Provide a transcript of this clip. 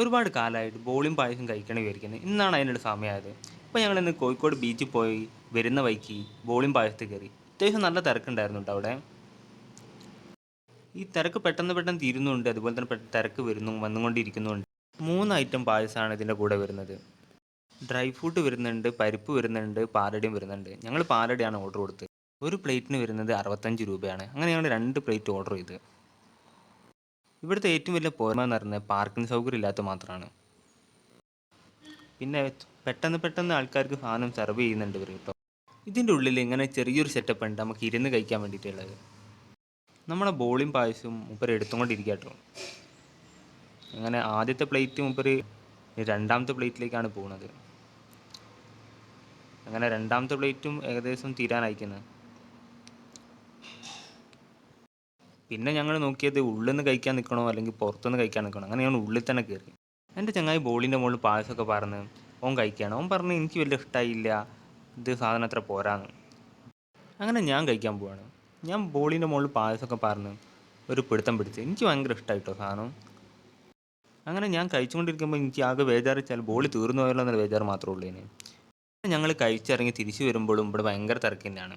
ഒരുപാട് കാലമായിട്ട് ബോളിയും പായസം കഴിക്കണ വിചാരിക്കുന്നത് ഇന്നാണ് അതിനുള്ള സമയമായത്. അപ്പോൾ ഞങ്ങൾ ഇന്ന് കോഴിക്കോട് ബീച്ചിൽ പോയി വരുന്ന വഴിക്ക് ബോളിയും പായസത്തിൽ കയറി. അത്യാവശ്യം നല്ല തിരക്കുണ്ടായിരുന്നു അവിടെ. ഈ തിരക്ക് പെട്ടെന്ന് പെട്ടെന്ന് തീരുന്നുണ്ട്. അതുപോലെ തന്നെ തിരക്ക് വരുന്നു വന്നുകൊണ്ടിരിക്കുന്നുണ്ട്. മൂന്ന് ഐറ്റം പായസമാണ് ഇതിന്റെ കൂടെ വരുന്നത്. ഡ്രൈ ഫ്രൂട്ട് വരുന്നുണ്ട് പരിപ്പ് വരുന്നുണ്ട് പാലടിയും വരുന്നുണ്ട്. ഞങ്ങൾ പാലടിയാണ് ഓർഡർ കൊടുത്തത്. ഒരു പ്ലേറ്റിന് വരുന്നത് അറുപത്തഞ്ച് രൂപയാണ്. അങ്ങനെ ഞങ്ങൾ രണ്ട് പ്ലേറ്റ് ഓർഡർ ചെയ്ത്. ഇവിടുത്തെ ഏറ്റവും വലിയ പോരായ്മ എന്ന് പറയുന്നത് പാർക്കിംഗ് സൗകര്യം ഇല്ലാത്ത മാത്രമാണ്. പിന്നെ പെട്ടെന്ന് പെട്ടെന്ന് ആൾക്കാർക്ക് സാധനം സെർവ് ചെയ്യുന്നുണ്ട് ഇവർ കേട്ടോ ഇതിന്റെ ഉള്ളിൽ ഇങ്ങനെ ചെറിയൊരു സെറ്റപ്പ് ഉണ്ട് നമുക്ക് ഇരുന്ന് കഴിക്കാൻ വേണ്ടിയിട്ടുള്ളത്. നമ്മളെ ബോളിയും പായസവും മുപ്പര് എടുത്തുകൊണ്ടിരിക്കുക കേട്ടോ. അങ്ങനെ ആദ്യത്തെ പ്ലേറ്റ് മുപ്പര് രണ്ടാമത്തെ പ്ലേറ്റിലേക്കാണ് പോകുന്നത്. അങ്ങനെ രണ്ടാമത്തെ പ്ലേറ്റും ഏകദേശം തീരാനായിക്കുന്നത് പിന്നെ ഞങ്ങൾ നോക്കിയത് ഉള്ളിൽ നിന്ന് കഴിക്കാൻ നിൽക്കണോ അല്ലെങ്കിൽ പുറത്തുനിന്ന് കഴിക്കാൻ നിൽക്കണോ അങ്ങനെ ഞങ്ങൾ ഉള്ളിൽ തന്നെ കയറി എന്റെ ചങ്ങായി ബോളിന്റെ മുകളിൽ പായസമൊക്കെ പറഞ്ഞ് ഓൻ കഴിക്കുകയാണ് ഓൻ പറഞ്ഞ് എനിക്ക് വലിയ ഇഷ്ടമായില്ല ഇത് സാധനം അത്ര പോരാന്ന്. അങ്ങനെ ഞാൻ കഴിക്കാൻ പോവാണ്. ഞാൻ ബോളിന്റെ മുകളിൽ പായസമൊക്കെ പറഞ്ഞ് ഒരു പിടുത്തം പിടിച്ച് എനിക്ക് ഭയങ്കര ഇഷ്ടമായിട്ടോ സാധനം? അങ്ങനെ ഞാൻ കഴിച്ചുകൊണ്ടിരിക്കുമ്പോൾ എനിക്ക് ആകെ വേജാറ് വെച്ചാൽ ബോളി തീർന്നു പോയല്ലോ എന്നൊരു വേജാറ് മാത്രമേ ഉള്ളൂ ഇനി. ഞങ്ങൾ കഴിച്ചിറങ്ങി തിരിച്ചു വരുമ്പോഴും ഇവിടെ ഭയങ്കര തിരക്ക് തന്നെയാണ്